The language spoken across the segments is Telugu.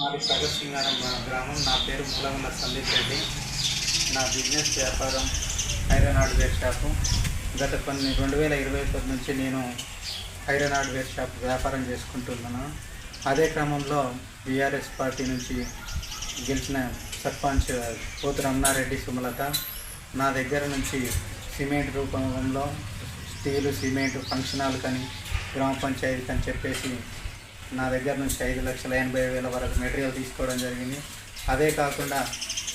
మాది సగర్ సింగారం గ్రామం. నా పేరు మూలగుండ సందీప్ రెడ్డి. నా బిజినెస్ వ్యాపారం ఐరన్ వేర్ షాపు. గత కొన్ని రెండు వేల ఇరవై ఒకటి నుంచి నేను ఐరన్ వేర్ షాప్ వ్యాపారం చేసుకుంటున్నాను. అదే క్రమంలో బీఆర్ఎస్ పార్టీ నుంచి గెలిచిన సర్పంచ్ పోతు రమణారెడ్డి సుమలత నా దగ్గర నుంచి సిమెంట్ రూపంలో స్టీలు సిమెంట్ ఫంక్షన్ హాల్ కానీ గ్రామ పంచాయతీ అని చెప్పేసి నా దగ్గర నుంచి ఐదు లక్షల ఎనభై వేల వరకు మెటీరియల్ తీసుకోవడం జరిగింది. అదే కాకుండా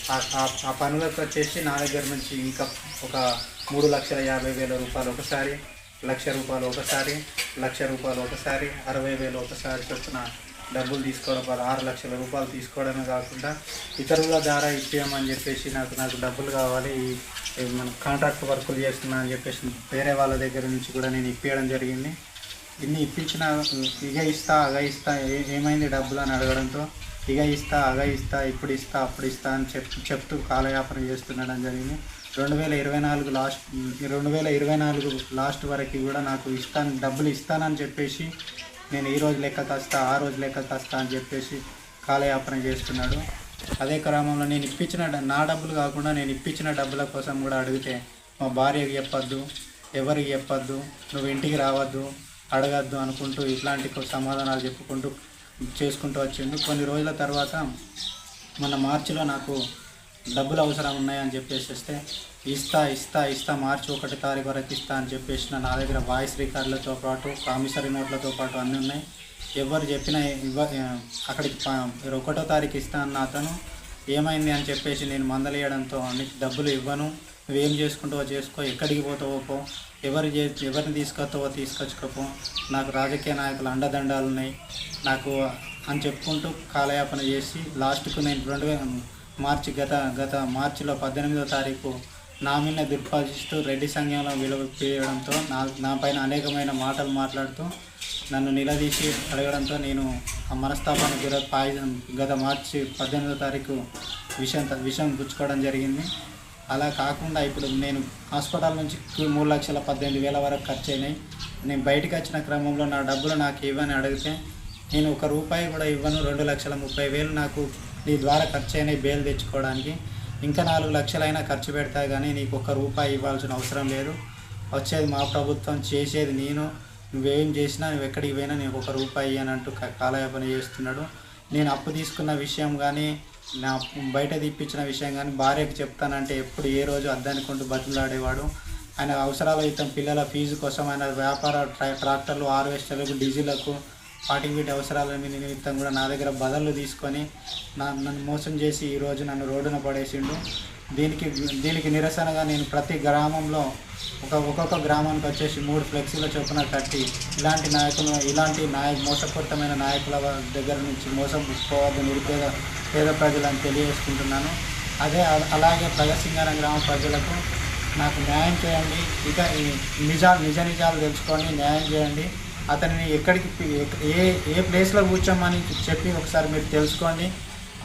ఆ- ఆ- పనులకు వచ్చేసి నా దగ్గర నుంచి ఇంకా ఒక మూడు లక్షల యాభై వేల రూపాయలు ఒకసారి లక్ష రూపాయలు ఒకసారి లక్ష రూపాయలు ఒకసారి అరవై వేలు ఒకసారి చొప్పున డబ్బులు తీసుకోవడం వల్ల ఆరు లక్షల రూపాయలు తీసుకోవడమే కాకుండా ఇతరుల ద్వారా ఇచ్చేయమని చెప్పేసి నాకు నాకు డబ్బులు కావాలి మన కాంట్రాక్ట్ వర్కులు చేస్తున్నా అని చెప్పేసి వేరే వాళ్ళ దగ్గర నుంచి కూడా నేను ఇప్పించడం జరిగింది. ఇన్ని ఇప్పించిన ఇక ఇస్తా అగ ఇస్తా ఏ- ఏమైంది డబ్బులు అని అడగడంతో ఇక ఇస్తా అగ ఇస్తా ఇప్పుడు ఇస్తా అప్పుడు ఇస్తా అని చెప్ చెప్తూ కాలయాపన చేస్తుండడం జరిగింది. రెండు వేల ఇరవై నాలుగు లాస్ట్ రెండు వేల ఇరవై నాలుగు లాస్ట్ వరకు కూడా నాకు ఇస్తాను డబ్బులు ఇస్తానని చెప్పేసి నేను ఈ రోజు లెక్క కాస్తా ఆ రోజు లెక్క కాస్తా అని చెప్పేసి కాలయాపన చేస్తున్నాడు. అదే క్రమంలో నేను ఇప్పించిన నా డబ్బులు కాకుండా నేను ఇప్పించిన డబ్బుల కోసం కూడా అడిగితే మా భార్యకి చెప్పొద్దు ఎవరికి చెప్పొద్దు నువ్వు ఇంటికి రావద్దు అడగద్దు అనుకుంటూ ఇట్లాంటి సమాధానాలు చెప్పుకుంటూ చేసుకుంటూ వచ్చిండు. కొన్ని రోజుల తర్వాత మన మార్చిలో నాకు డబ్బులు అవసరం ఉన్నాయని చెప్పేసి వస్తే ఇస్తా ఇస్తా ఇస్తా మార్చి ఒకటి తారీఖు వరకు ఇస్తా అని చెప్పేసి నా దగ్గర వాయిస్ రికార్డులతో పాటు ప్రామిసరీ నోట్లతో పాటు అన్నీ ఉన్నాయి. ఎవరు చెప్పినా ఇవ్వ అక్కడికి ఒకటో తారీఖు ఇస్తా అన్న అతను ఏమైంది? అని చెప్పేసి నేను మందలియడంతో నీకు డబ్బులు ఇవ్వను. నువ్వేం చేసుకుంటావో చేసుకో ఎక్కడికి పోతావో పో. ఎవరు ఎవరిని తీసుకొస్తావో తీసుకొచ్చుకోపో నాకు రాజకీయ నాయకులు అండదండాలు ఉన్నాయి నాకు అని చెప్పుకుంటూ కాలయాపన చేసి లాస్ట్కు నేను రెండు వేల మార్చి గత గత మార్చిలో పద్దెనిమిదో తారీఖు నా మీద దుర్పాదిస్తూ రెడ్డి సంఘంలో విలువ చేయడంతో నా నా పైన అనేకమైన మాటలు మాట్లాడుతూ నన్ను నిలదీసి అడగడంతో నేను ఆ మనస్తాపానికి గుర పాయిజన్ గత మార్చి పద్దెనిమిదో తారీఖు విషం విషం పుచ్చుకోవడం జరిగింది. అలా కాకుండా ఇప్పుడు నేను హాస్పిటల్ నుంచి మూడు లక్షల పద్దెనిమిది వేల వరకు ఖర్చు అయినాయి. నేను బయటకు వచ్చిన క్రమంలో నా డబ్బులు నాకు ఇవ్వని అడిగితే నేను ఒక రూపాయి కూడా ఇవ్వను రెండు లక్షల ముప్పై వేలు నాకు నీ ద్వారా ఖర్చు అయినాయి బేలు తెచ్చుకోవడానికి. ఇంకా నాలుగు లక్షలైనా ఖర్చు పెడతా కానీ నీకు ఒక్క రూపాయి ఇవ్వాల్సిన అవసరం లేదు. వచ్చేది మా ప్రభుత్వం చేసేది నేను. నువ్వేం చేసినా నువ్వు ఎక్కడికి పోయినా నీకు ఒక రూపాయి అని అంటూ కాలయాపన చేస్తున్నాడు. నేను అప్పు తీసుకున్న విషయం కానీ నా బయట తీపిచ్చిన విషయం కానీ భార్యకు చెప్తానంటే ఎప్పుడు ఏ రోజు అద్దానికుంటూ బతులాడేవాడు ఆయన అవసరాల యుద్ధం పిల్లల ఫీజు కోసం ఆయన వ్యాపార ట్రా- ట్రాక్టర్లు హార్వెస్టర్లకు డీజిలకు వాటికి వీటి అవసరాల నిమిత్తం కూడా నా దగ్గర బదళ్ళు తీసుకొని నా నన్ను మోసం చేసి ఈరోజు నన్ను రోడ్డున పడేసిండు. దీనికి దీనికి నిరసనగా నేను ప్రతి గ్రామంలో ఒక ఒక్కొక్క గ్రామానికి వచ్చేసి మూడు ఫ్లెక్సీల చొప్పున కట్టి ఇలాంటి నాయకులు ఇలాంటి నాయ మోసపూరితమైన నాయకుల దగ్గర నుంచి మోసం పోవద్దు నిరుపేద పేద ప్రజలను తెలియజేసుకుంటున్నాను. అదే అ- అలాగే ప్రగసింగారం గ్రామ ప్రజలకు నాకు న్యాయం చేయండి. ఇక ఈ నిజాలు నిజ నిజాలు తెలుసుకోండి న్యాయం చేయండి. అతనిని ఎక్కడికి ఏ ఏ ప్లేస్లో కూర్చోమని చెప్పి ఒకసారి మీరు తెలుసుకోండి.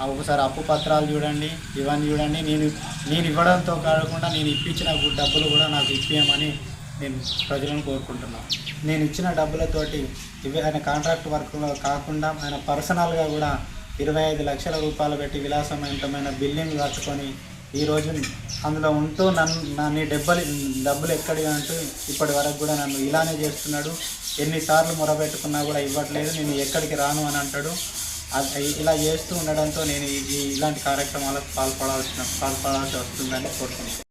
ఒకసారి అప్పు పత్రాలు చూడండి ఇవన్నీ చూడండి. నేను నేను ఇవ్వడంతో కాకుండా నేను ఇప్పించిన డబ్బులు కూడా నాకు ఇప్పించమని నేను ప్రజలను కోరుకుంటున్నాను నేను ఇచ్చిన డబ్బులతోటి ఇవి ఆయన కాంట్రాక్ట్ వర్క్లో కాకుండా ఆయన పర్సనల్గా కూడా ఇరవై ఐదు లక్షల రూపాయలు పెట్టి విలాసవంతమైన బిల్డింగ్ కట్టుకొని ఈరోజు అందులో ఉంటూ నన్ను నా నీ డబ్బులు డబ్బులు ఎక్కడి అంటూ ఇప్పటి వరకు కూడా నన్ను ఇలానే చేస్తున్నాడు. ఎన్నిసార్లు మొరబెట్టుకున్నా కూడా ఇవ్వట్లేదు. నేను ఎక్కడికి రాను అని అంటాడు. ఇలా చేస్తూ ఉండడంతో నేను ఈ ఇలాంటి కార్యక్రమాలకు పాల్పడాల్సిన పాల్పడాల్సి వస్తుందని కోరుకుంటున్నాను.